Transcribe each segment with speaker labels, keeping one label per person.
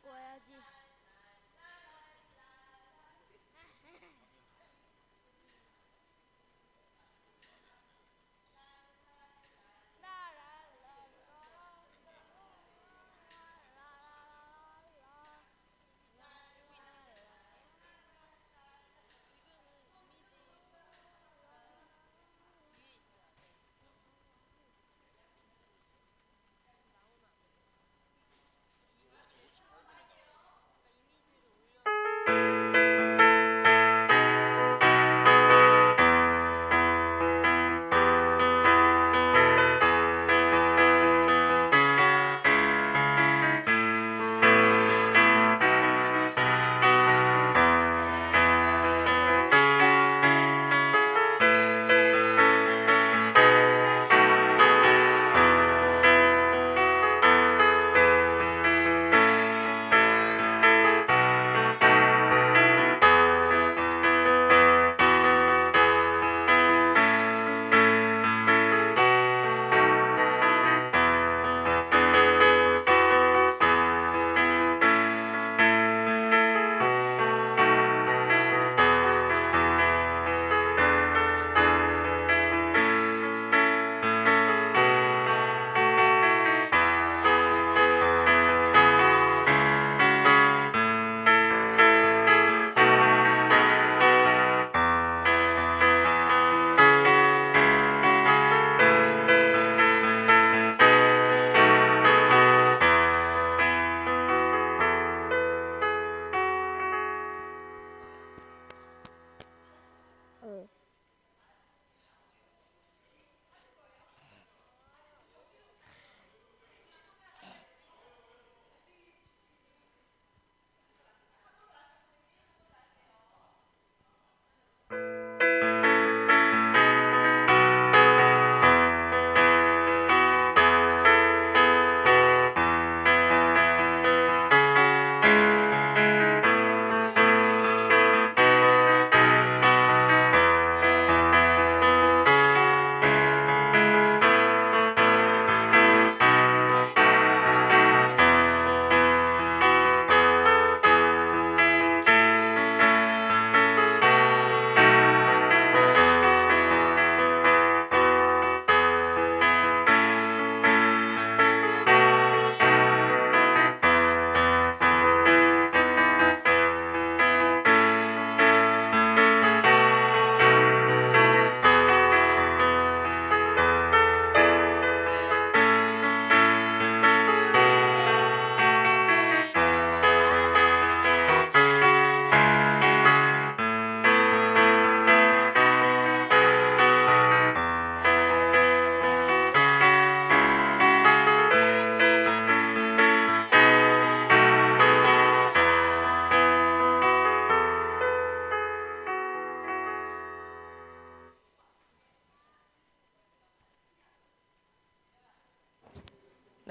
Speaker 1: 꼬야지.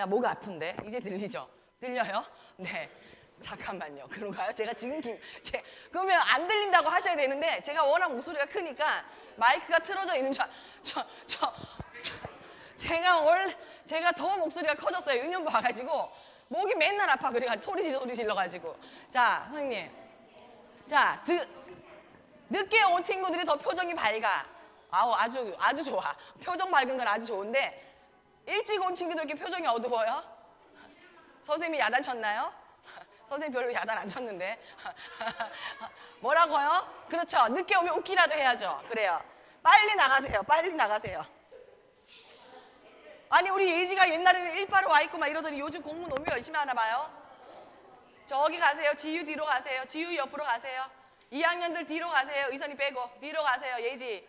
Speaker 2: 나목 아픈데 이제 들리죠? 들려요? 네. 잠깐만요. 그런가요? 제가 지금 김, 제, 그러면 안 들린다고 하셔야 되는데 제가 워낙 목소리가 크니까 마이크가 틀어져 있는 줄, 알- 저, 저, 저, 제가 원래 제가 더 목소리가 커졌어요. 유년부 와가지고 목이 맨날 아파 그래가지고 소리 질- 소리 질러가지고 자 선생님, 자 드, 늦게 온 친구들이 더 표정이 밝아. 아우 아주 아주 좋아. 표정 밝은 건 아주 좋은데 일찍 온 친구들 이렇게 표정이 어두워요? 선생님이 야단 쳤나요? 선생님 별로 야단 안 쳤는데. 뭐라고요? 그렇죠. 늦게 오면 웃기라도 해야죠. 그래요. 빨리 나가세요. 빨리 나가세요. 아니 우리 예지가 옛날에는 일바로 와 있고 막 이러더니 요즘 공부 너무 열심히 하나 봐요. 저기 가세요. 지유 뒤로 가세요. 지유 옆으로 가세요. 2학년들 뒤로 가세요. 의선이 빼고 뒤로 가세요. 예지.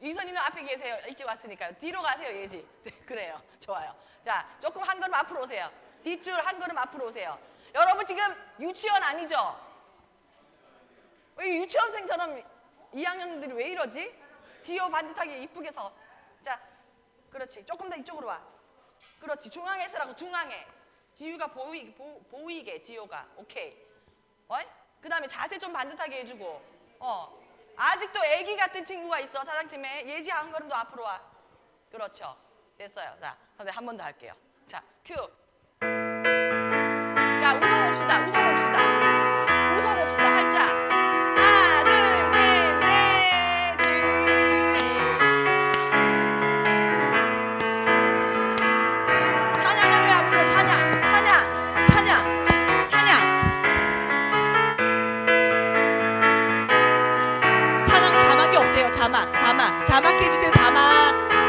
Speaker 2: 이선이는 앞에 계세요. 일찍 왔으니까요. 뒤로 가세요, 예지. 네, 그래요. 좋아요. 자, 조금 한 걸음 앞으로 오세요. 뒷줄 한 걸음 앞으로 오세요. 여러분 지금 유치원 아니죠? 왜 유치원생처럼 2학년들이 왜 이러지? 지효 반듯하게 이쁘게 서. 자, 그렇지. 조금 더 이쪽으로 와. 그렇지. 중앙에 서라고 중앙에. 지유가 보이, 보, 보이게 지효가. 오케이. 어이? 그 다음에 자세 좀 반듯하게 해주고. 어. 아직도 애기 같은 친구가 있어. 자장팀에 예지 한 걸음도 앞으로 와. 그렇죠. 됐어요. 자, 선생님 한 번 더 할게요. 자, 큐. 자, 웃어봅시다. 웃어봅시다. 자막이 없대요. 자막, 자막, 자막 해주세요. 자막.